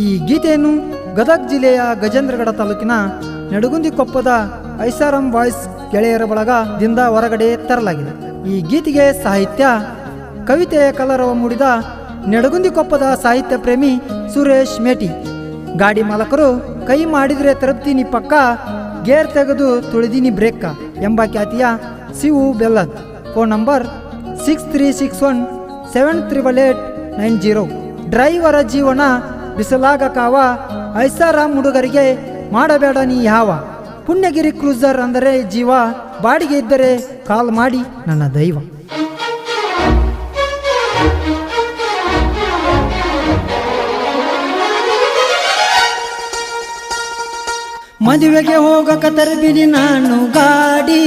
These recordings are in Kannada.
ಈ ಗೀತೆಯನ್ನು ಗದಗ್ ಜಿಲ್ಲೆಯ ಗಜೇಂದ್ರಗಡ ತಾಲೂಕಿನ ನಡುಗುಂದಿಕೊಪ್ಪದ ಐಸಾರಾಮ್ ವಾಯ್ಸ್ ಗೆಳೆಯರ ಬಳಗದಿಂದ ಹೊರಗಡೆ ತರಲಾಗಿದೆ. ಈ ಗೀತೆಗೆ ಸಾಹಿತ್ಯ ಕವಿತೆಯ ಕಲರವ ಮೂಡಿದ ನೆಡಗುಂದಿಕೊಪ್ಪದ ಸಾಹಿತ್ಯ ಪ್ರೇಮಿ ಸುರೇಶ್ ಮೇಟಿ. ಗಾಡಿ ಮಾಲಕರು, ಕೈ ಮಾಡಿದರೆ ತರುತ್ತೀನಿ ಪಕ್ಕ, ಗೇರ್ ತೆಗೆದು ತುಳಿದೀನಿ ಬ್ರೇಕ ಎಂಬ ಖ್ಯಾತಿಯ Shivu Bellad. Phone number six three six one seven triple eight nine zero. Driver ಜೀವನ ಬಿಸಲಾಗ ಕಾವ ಐಸಾರಾಮ್ ಹುಡುಗರಿಗೆ ಮಾಡಬೇಡ ನೀ ಯಾವ? ಪುಣ್ಯಗಿರಿ ಕ್ರೂಸರ್ ಅಂದರೆ ಜೀವ, ಬಾಡಿಗೆ ಇದ್ದರೆ ಕಾಲ್ ಮಾಡಿ ನನ್ನ ದೈವ. ಮದುವೆಗೆ ಹೋಗಕ ತರಬಿನಿ ನಾನು ಗಾಡಿ.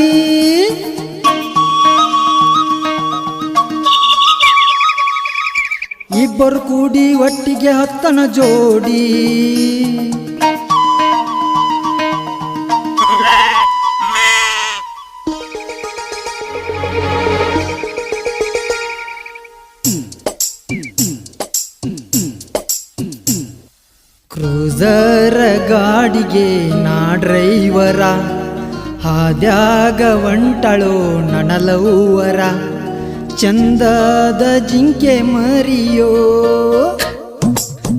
ಇಬ್ಬರು ಕೂಡಿ ಒಟ್ಟಿಗೆ ಹತ್ತನ ಜೋಡಿ. ಕ್ರೂಸರ ಗಾಡಿಗೆ ನಾ ಡ್ರೈವರ ಹಾದ್ಯಾಗ ಒಂಟಳೋ ನನಲವ್ವರ ಚಂದದ ಜಿಂಕೆ ಮರಿಯೋ.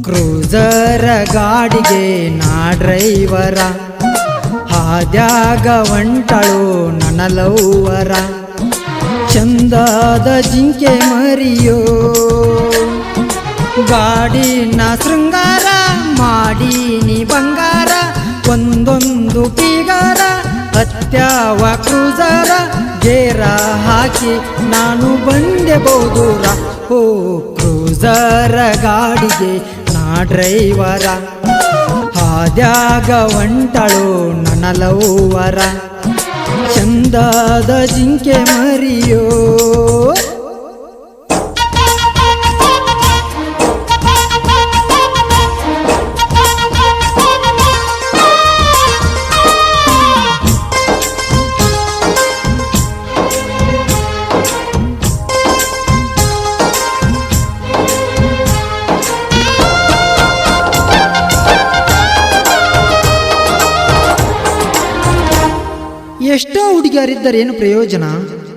ಕ್ರೂಸರ ಗಾಡಿಗೆ ನಾ ಡ್ರೈವರ. ಹಾದ್ಯಾಗ ಒಂಟಳು ನನಲೌವರ ಚಂದದ ಜಿಂಕೆ ಮರಿಯೋ. ಗಾಡಿ ನ ಶೃಂಗಾರ, ಮಾಡೀನಿ ಬಂಗಾರ. ಒಂದೊಂದು ಪೀಗಾರ ಅತ್ಯಾವ ಕ್ರೂಸರ ಗೇರ ಹಾಕಿ ನಾನು ಬಂದೆ ಬಹುದೂರ ಓ ಕ್ರೂಸರ ಗಾಡಿಗೆ ನಾ ಡ್ರೈವರ. ಹಾದ್ಯಾಗ ಒಂಟಳು ಲವರ ಚಂದದ ಜಿಂಕೆ ಮರಿಯೋ. ಹುಡುಗಿಯರಿದ್ದರೆ ಏನು ಪ್ರಯೋಜನ?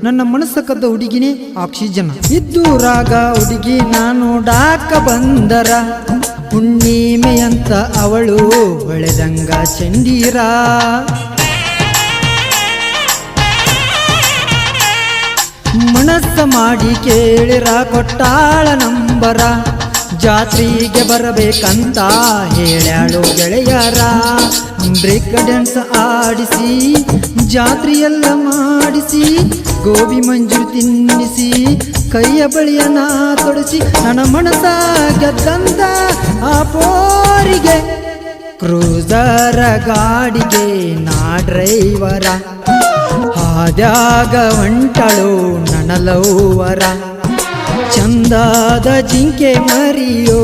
ನನ್ನ ಮನಸ್ಸಕ್ಕದ್ದ ಕದ್ದ ಹುಡುಗಿನೇ ಆಕ್ಸಿಜನ್. ಇದ್ದೂರಾಗ ಹುಡುಗಿ ನಾನು ಡಾಕ ಬಂದರ. ಹುಣ್ಣಿಮೆಯಂತ ಅವಳು ಹೊಳೆದಂಗ ಚಂಡೀರ. ಮನಸ್ಸ ಮಾಡಿ ಕೇಳಿರ ಕೊಟ್ಟಾಳ ನಂಬರ. ಜಾತ್ರೆಗೆ ಬರಬೇಕಂತ ಹೇಳ್ಯಾಳು ಗೆಳೆಯರ. ಬ್ರೇಕ್ ಡ್ಯಾನ್ಸ್ ಆಡಿಸಿ, ಜಾತ್ರೆಯೆಲ್ಲ ಮಾಡಿಸಿ, ಗೋಬಿ ಮಂಜು ತಿನ್ನಿಸಿ, ಕೈಯ ಬಳಿಯ ನಾ ತೊಡಸಿ, ನನ್ನ ಮನಸ ಗೆದ್ದಂತ ಆ ಪೋರಿಗೆ. ಕ್ರೂಸರ ಗಾಡಿಗೆ ನಾ ಡ್ರೈವರ, ಹಾದ್ಯಾಗ ಒಂಟಳು ನನಲೌವರ ಚಂದಾದ ಜಿಂಕೆ ಮರಿಯೋ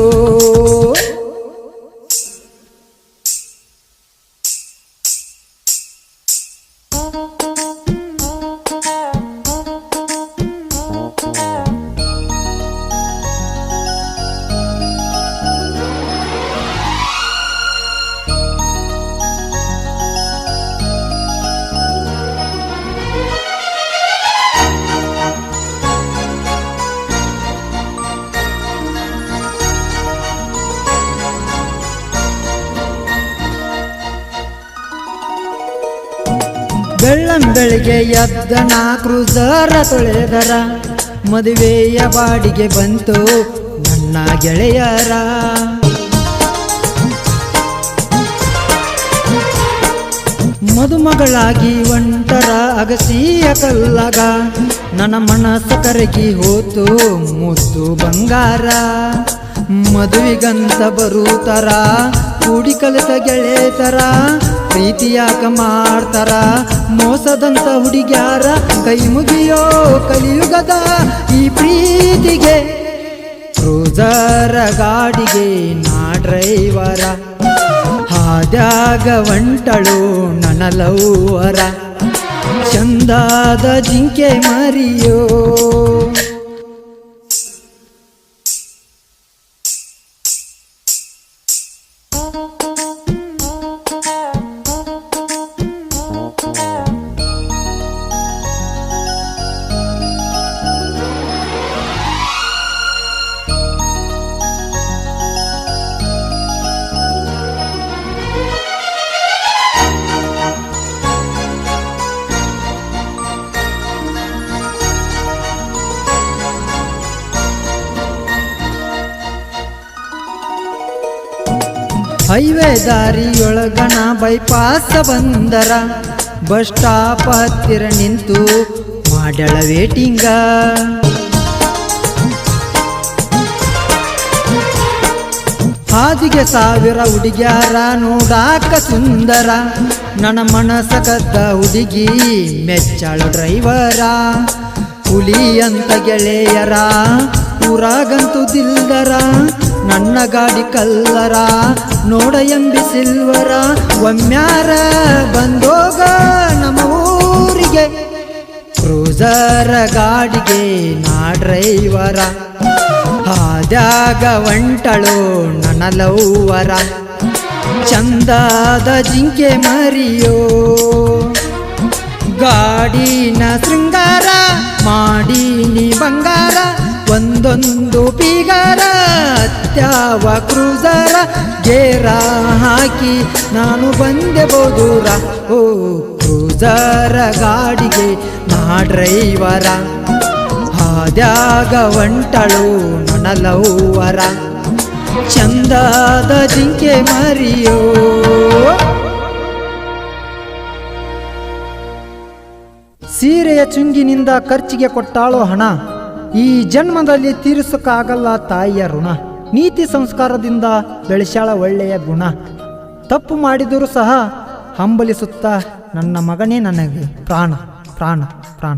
ಬೆಳ್ಳಂ ಬೆಳಿಗ್ಗೆ ಎದ್ದ ನಾ ಸರ ತೊಳೆದರ, ಮದುವೆಯ ಬಾಡಿಗೆ ಬಂತು ನನ್ನ ಗೆಳೆಯರ. ಮದುಮಗಳಾಗಿ ಒಂಟರ ಅಗಸಿಯ ಕಲ್ಲಗ, ನನ್ನ ಮನಸ್ಸು ಕರಗಿ ಹೋತು ಮುದ್ದು ಬಂಗಾರ. ಮದುವೆಗಂತ ಬರುತ್ತಾರ ಕೂಡಿ ಕಲಿತ ಗೆಳೆತರ ಪ್ರೀತಿಯಾಕ ಮಾಡ್ತಾರ. ಮೋಸದಂತ ಹುಡುಗ್ಯಾರ, ಕೈ ಮುಗಿಯೋ ಕಲಿಯುಗದ ಈ ಪ್ರೀತಿಗೆ. ಕ್ರೂಜರ ಗಾಡಿಗೆ ನಾ ಡ್ರೈವರ, ಹಾದ್ಯಾಗ ಒಂಟಳು ನನಲವರ ಚಂದಾದ ಜಿಂಕೆ ಮರಿಯೋ ಹೈವೇ ದಾರಿಯೊಳಗಣ ಬೈಪಾಸ ಬಂದರ. ಬಸ್ ಸ್ಟಾಪ್ ಹತ್ತಿರ ನಿಂತು ಮಾಡಳ ವೇಟಿಂಗ. ಹಾದಿಗೆ ಸಾವಿರ ಹುಡುಗ್ಯಾರ ನೋಡಾಕ ಸುಂದರ. ನನ್ನ ಮನಸ ಕದ್ದ ಹುಡುಗಿ ಮೆಚ್ಚಳು ಡ್ರೈವರ. ಹುಲಿ ಅಂತ ಗೆಳೆಯರ, ಊರಾಗಂತೂ ದಿಲ್ದರ. ನನ್ನ ಗಾಡಿ ಕಲ್ಲರ ನೋಡ ಎಂಬಿ ಸಿಲ್ವರ ಒಮ್ಮ್ಯಾರ ಬಂದೋಗ ನಮ್ಮ ಊರಿಗೆ. ಕ್ರೂಸರ ಗಾಡಿಗೆ ನಾ ಡ್ರೈವರ, ಹಾದ್ಯಾಗ ಒಂಟಳು ನನ್ನ ಲವ್ವರ ಚಂದಾದ ಜಿಂಕೆ ಮರಿಯೋ, ಗಾಡಿನ ಶೃಂಗಾರ, ಮಾಡೀನಿ ಬಂಗಾರ, ಒಂದೊಂದು ಪೀಗಾರ ಅತ್ಯಾವ ಕ್ರೂಸರ ಗೇರ ಹಾಕಿ ನಾನು ಬಂದೆ ಬೋದೂರ? ಓ, ಕ್ರೂಸರ ಗಾಡಿಗೆ ನಾ ಡ್ರೈವರ ಹಾದ್ಯಾಗ ಒಂಟಳು ನನ್ನ ಲವ್ವರ ಚಂದಾದ ಜಿಂಕೆ ಮರಿಯೋ? ಸೀರೆಯ ಚುಂಗಿನಿಂದ ಖರ್ಚಿಗೆ ಕೊಟ್ಟಾಳೋ ಹಣ? ಈ ಜನ್ಮದಲ್ಲಿ ತೀರಿಸೋಕ್ಕಾಗಲ್ಲ ತಾಯಿಯ ಋಣ. ನೀತಿ ಸಂಸ್ಕಾರದಿಂದ ಬೆಳೆಸಾಳ ಒಳ್ಳೆಯ ಗುಣ. ತಪ್ಪು ಮಾಡಿದರೂ ಸಹ ಹಂಬಲಿಸುತ್ತಾ ನನ್ನ ಮಗನೇ ನನಗೆ ಪ್ರಾಣ ಪ್ರಾಣ ಪ್ರಾಣ.